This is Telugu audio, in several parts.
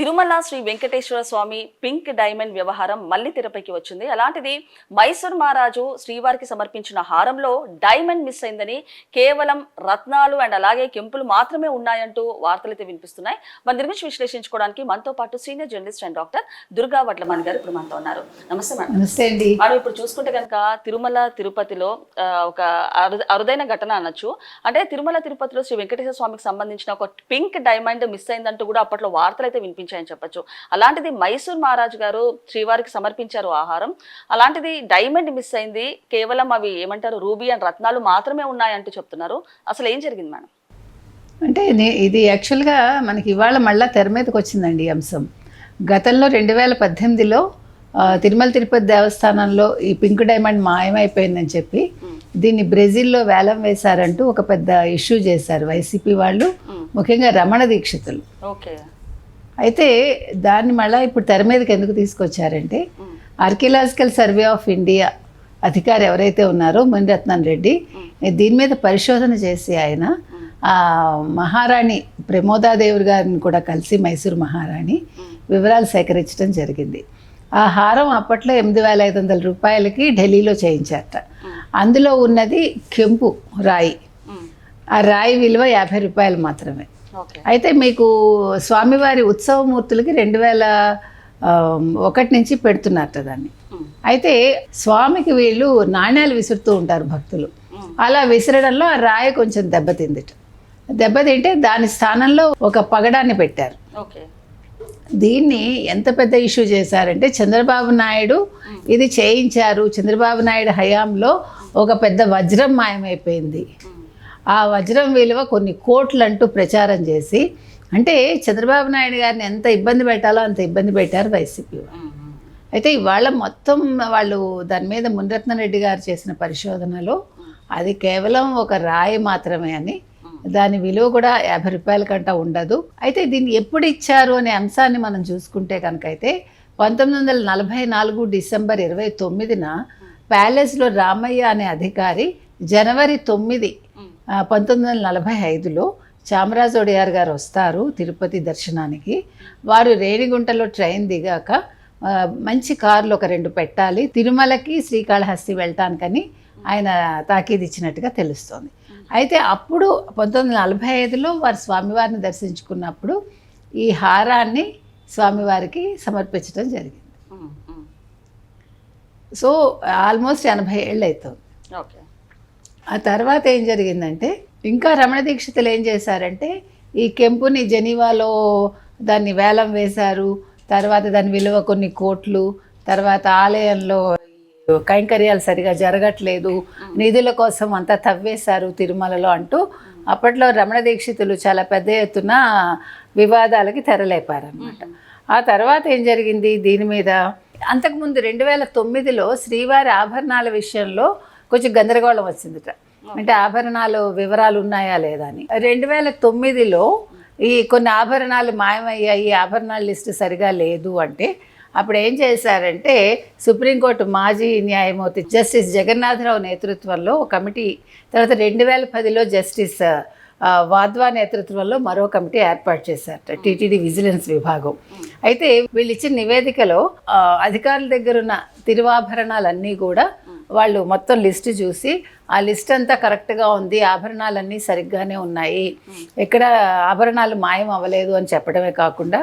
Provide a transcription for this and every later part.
తిరుమల శ్రీ వెంకటేశ్వర స్వామి పింక్ డైమండ్ వ్యవహారం మళ్ళీ తెరపైకి వచ్చింది. అలాంటిది మైసూర్ మహారాజు శ్రీవారికి సమర్పించిన హారంలో డైమండ్ మిస్ అయిందని కేవలం రత్నాలు అండ్ అలాగే కెంపులు మాత్రమే ఉన్నాయంటూ వార్తలైతే వినిపిస్తున్నాయి. మన దీని గురించి విశ్లేషించుకోవడానికి మనతో పాటు senior journalist and doctor Durga Vadlamani garu ఇప్పుడు మనతో ఉన్నారు. నమస్తే మేడం. నమస్తే అండి. మనం ఇప్పుడు చూసుకుంటే కనుక తిరుమల తిరుపతిలో ఒక అరు- అరుదైన ఘటన అనొచ్చు. అంటే తిరుమల తిరుపతిలో శ్రీ వెంకటేశ్వర స్వామికి సంబంధించిన ఒక పింక్ డైమండ్ మిస్ అయిందంటూ కూడా అప్పట్లో వార్తలు అయితే వినిపించాయని చెప్పొచ్చు. అలాంటిది మైసూర్ మహారాజు గారు శ్రీవారికి సమర్పించారు ఆహారం. అలాంటిది డైమండ్ మిస్ అయింది. కేవలం అవి ఏమంటారు రూబీ అండ్ రత్నాలు మాత్రమే ఉన్నాయంటూ చెప్తున్నారు. అసలు ఏం జరిగింది మేడం? అంటే ఇది యాక్చువల్గా మనకి ఇవాళ మళ్ళా తెర మీదకి వచ్చిందండి ఈ అంశం. గతంలో రెండు వేల పద్దెనిమిదిలో తిరుమల తిరుపతి దేవస్థానంలో ఈ పింక్ డైమండ్ మాయమైపోయిందని చెప్పి దీన్ని బ్రెజిల్లో వేలం వేశారంటూ ఒక పెద్ద ఇష్యూ చేశారు వైసీపీ వాళ్ళు. ముఖ్యంగా రమణ దీక్షితులు. ఓకే. అయితే దాన్ని మళ్ళీ ఇప్పుడు తెర మీదకి ఎందుకు తీసుకొచ్చారంటే ఆర్కియలాజికల్ సర్వే ఆఫ్ ఇండియా అధికారి ఎవరైతే ఉన్నారో మునిరత్నం రెడ్డి దీని మీద పరిశోధన చేసి ఆయన మహారాణి ప్రమోదాదేవి గారిని కూడా కలిసి మైసూరు మహారాణి వివరాలు సేకరించడం జరిగింది. ఆ హారం అప్పట్లో ఎనిమిది వేల ఐదు వందల రూపాయలకి ఢిల్లీలో చేయించారట. అందులో ఉన్నది కెంపు రాయి. ఆ రాయి విలువ యాభై రూపాయలు మాత్రమే. అయితే మీకు స్వామివారి ఉత్సవమూర్తులకి రెండు వేల ఒకటి నుంచి పెడుతున్నారట దాన్ని. అయితే స్వామికి వీళ్ళు నాణ్యాలు విసురుతూ ఉంటారు భక్తులు. అలా విసరడంలో ఆ రాయి కొంచెం దెబ్బతిందిట. దెబ్బతింటే దాని స్థానంలో ఒక పగడాన్ని పెట్టారు. దీన్ని ఎంత పెద్ద ఇష్యూ చేశారంటే చంద్రబాబు నాయుడు ఇది చేయించారు. చంద్రబాబు నాయుడు హయాంలో ఒక పెద్ద వజ్రం మాయమైపోయింది. ఆ వజ్రం విలువ కొన్ని కోట్లు అంటూ ప్రచారం చేసి అంటే చంద్రబాబు నాయుడు గారిని ఎంత ఇబ్బంది పెట్టాలో అంత ఇబ్బంది పెట్టారు వైసీపీ అయితే ఇవాళ మొత్తం వాళ్ళు దాని మీద మునిరత్న రెడ్డి గారు చేసిన పరిశోధనలో అది కేవలం ఒక రాయి మాత్రమే అని దాని విలువ కూడా యాభై రూపాయల కంట ఉండదు. అయితే దీన్ని ఎప్పుడు ఇచ్చారు అనే అంశాన్ని మనం చూసుకుంటే కనుక అయితే పంతొమ్మిది వందల నలభై నాలుగు డిసెంబర్ ఇరవై తొమ్మిదిన ప్యాలెస్లో రామయ్య అనే అధికారి జనవరి తొమ్మిది పంతొమ్మిది వందల నలభై ఐదులో చామరాజ ఒడియార్ గారు వస్తారు తిరుపతి దర్శనానికి. వారు రేణిగుంటలో ట్రైన్ దిగాక మంచి కార్లు ఒక రెండు పెట్టాలి తిరుమలకి శ్రీకాళహస్తి వెళ్ళటానికని ఆయన తాకీదు ఇచ్చినట్టుగా తెలుస్తోంది. అయితే అప్పుడు పంతొమ్మిది వందల నలభై ఐదులో వారు స్వామివారిని దర్శించుకున్నప్పుడు ఈ హారాన్ని స్వామివారికి సమర్పించడం జరిగింది. సో ఆల్మోస్ట్ ఎనభై ఏళ్ళు అవుతుంది ఓకే. ఆ తర్వాత ఏం జరిగిందంటే ఇంకా రమణ దీక్షితులు ఏం చేశారంటే ఈ కెంపుని జెనీవాలో దాన్ని వేలం వేశారు తర్వాత దాని విలువ కొన్ని కోట్లు తర్వాత ఆలయంలో కైంకర్యాలు సరిగా జరగట్లేదు నిధుల కోసం అంతా తవ్వేశారు తిరుమలలో అంటూ అప్పట్లో రమణ దీక్షితులు చాలా పెద్ద ఎత్తున వివాదాలకి తెరలేపారనమాట ఆ తర్వాత ఏం జరిగింది దీని మీద? అంతకుముందు రెండు వేల తొమ్మిదిలో శ్రీవారి ఆభరణాల విషయంలో కొంచెం గందరగోళం వచ్చిందిట. అంటే ఆభరణాలు వివరాలు ఉన్నాయా లేదా అని. రెండు వేల తొమ్మిదిలో ఈ కొన్ని ఆభరణాలు మాయమయ్యాయి ఆభరణాల లిస్టు సరిగా లేదు అంటే అప్పుడు ఏం చేశారంటే సుప్రీంకోర్టు మాజీ న్యాయమూర్తి జస్టిస్ జగన్నాథరావు నేతృత్వంలో ఒక కమిటీ తర్వాత రెండు వేల పదిలో జస్టిస్ వాద్వా నేతృత్వంలో మరో కమిటీ ఏర్పాటు చేశారట టీటీడీ విజిలెన్స్ విభాగం. అయితే వీళ్ళు ఇచ్చిన నివేదికలో అధికారుల దగ్గర ఉన్న తిరువాభరణాలన్నీ కూడా వాళ్ళు మొత్తం లిస్ట్ చూసి ఆ లిస్ట్ అంతా కరెక్ట్గా ఉంది ఆభరణాలన్నీ సరిగ్గానే ఉన్నాయి. ఎక్కడ ఆభరణాలు మాయం అవ్వలేదు అని చెప్పడమే కాకుండా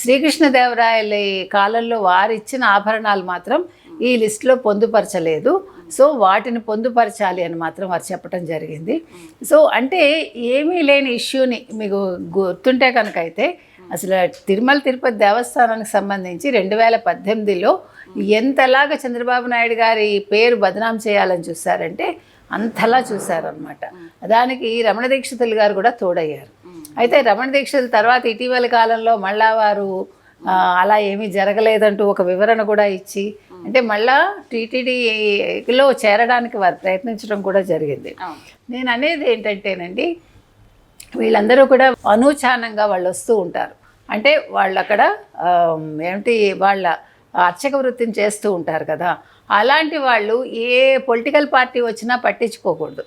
శ్రీకృష్ణదేవరాయల కాలంలో వారు ఇచ్చిన ఆభరణాలు మాత్రం ఈ లిస్టులో పొందుపరచలేదు. సో వాటిని పొందుపరచాలి అని మాత్రం వారు చెప్పడం జరిగింది. సో అంటే ఏమీ లేని ఇష్యూని మీకు గుర్తుంటే కనుక అయితే అసలు తిరుమల తిరుపతి దేవస్థానానికి సంబంధించి రెండు వేల పద్దెనిమిదిలో ఎంతలాగా చంద్రబాబు నాయుడు గారి పేరు బదనాం చేయాలని చూశారంటే అంతలా చూశారనమాట దానికి రమణ దీక్షితులు గారు కూడా తోడయ్యారు. అయితే రమణ దీక్షితుల తర్వాత ఇటీవల కాలంలో మళ్ళా వారు అలా ఏమీ జరగలేదంటూ ఒక వివరణ కూడా ఇచ్చి అంటే మళ్ళా టీటీడీలో చేరడానికి వారు ప్రయత్నించడం కూడా జరిగింది. నేను అనేది ఏంటంటేనండి వీళ్ళందరూ కూడా అనూచానంగా వాళ్ళు వస్తూ ఉంటారు. అంటే వాళ్ళు అక్కడ ఏమిటి వాళ్ళ అర్చక వృత్తిని చేస్తూ ఉంటారు కదా అలాంటి వాళ్ళు ఏ పొలిటికల్ పార్టీ వచ్చినా పట్టించుకోకూడదు.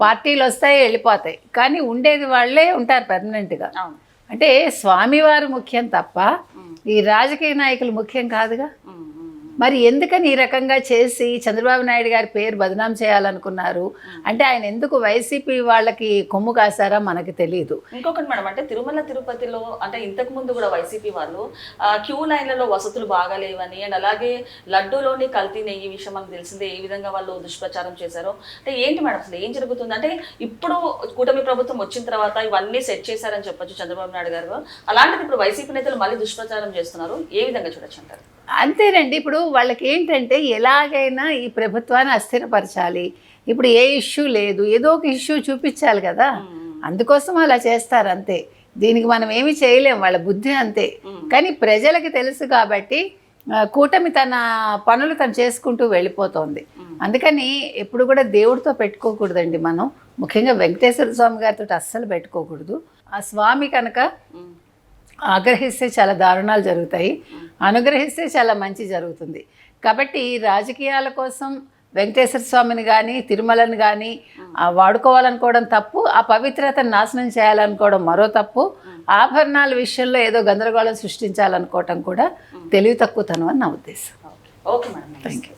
పార్టీలు వస్తాయి వెళ్ళిపోతాయి. కానీ ఉండేది వాళ్ళే ఉంటారు పెర్మనెంట్గా అంటే స్వామివారు ముఖ్యం తప్ప ఈ రాజకీయ నాయకులు ముఖ్యం కాదుగా. మరి ఎందుకని ఈ రకంగా చేసి చంద్రబాబు నాయుడు గారి పేరు బదనాం చేయాలనుకున్నారు? అంటే ఆయన ఎందుకు వైసీపీ వాళ్ళకి కొమ్ము కాసారా మనకి తెలియదు ఇంకొకటి మేడం అంటే తిరుమల తిరుపతిలో అంటే ఇంతకు ముందు కూడా వైసీపీ వాళ్ళు క్యూ లైన్లలో వసతులు బాగాలేవని అండ్ అలాగే లడ్డూలోని కల్తీ నెయ్యి విషయం మనకు తెలిసిందే ఏ విధంగా వాళ్ళు దుష్ప్రచారం చేశారో. అంటే ఏంటి మేడం అసలు ఏం జరుగుతుంది? అంటే ఇప్పుడు కూటమి ప్రభుత్వం వచ్చిన తర్వాత ఇవన్నీ సెట్ చేశారని చెప్పొచ్చు చంద్రబాబు నాయుడు గారు. అలాంటిది ఇప్పుడు వైసీపీ నేతలు మళ్ళీ దుష్ప్రచారం చేస్తున్నారు. ఏ విధంగా చూడొచ్చు అంటారు? అంతేనండి. ఇప్పుడు వాళ్ళకి ఏంటంటే ఎలాగైనా ఈ ప్రభుత్వాన్ని అస్థిరపరచాలి. ఇప్పుడు ఏ ఇష్యూ లేదు. ఏదో ఒక ఇష్యూ చూపించాలి కదా. అందుకోసం అలా చేస్తారు అంతే. దీనికి మనం ఏమి చేయలేం. వాళ్ళ బుద్ధి అంతే. కానీ ప్రజలకి తెలుసు కాబట్టి కూటమి తన పనులు తను చేసుకుంటూ వెళ్ళిపోతోంది. అందుకని ఎప్పుడు కూడా దేవుడితో పెట్టుకోకూడదండి మనం. ముఖ్యంగా వెంకటేశ్వర స్వామి గారితో అస్సలు పెట్టుకోకూడదు. ఆ స్వామి కనుక ఆగ్రహిస్తే చాలా దారుణాలు జరుగుతాయి అనుగ్రహిస్తే చాలా మంచి జరుగుతుంది. కాబట్టి రాజకీయాల కోసం వెంకటేశ్వర స్వామిని కానీ తిరుమలని కానీ వాడుకోవాలనుకోవడం తప్పు ఆ పవిత్రతను నాశనం చేయాలనుకోవడం మరో తప్పు ఆభరణాల విషయంలో ఏదో గందరగోళం సృష్టించాలనుకోవటం కూడా తెలివి తక్కువతనం అని నా ఉద్దేశం. ఓకే. మేడం. Thank you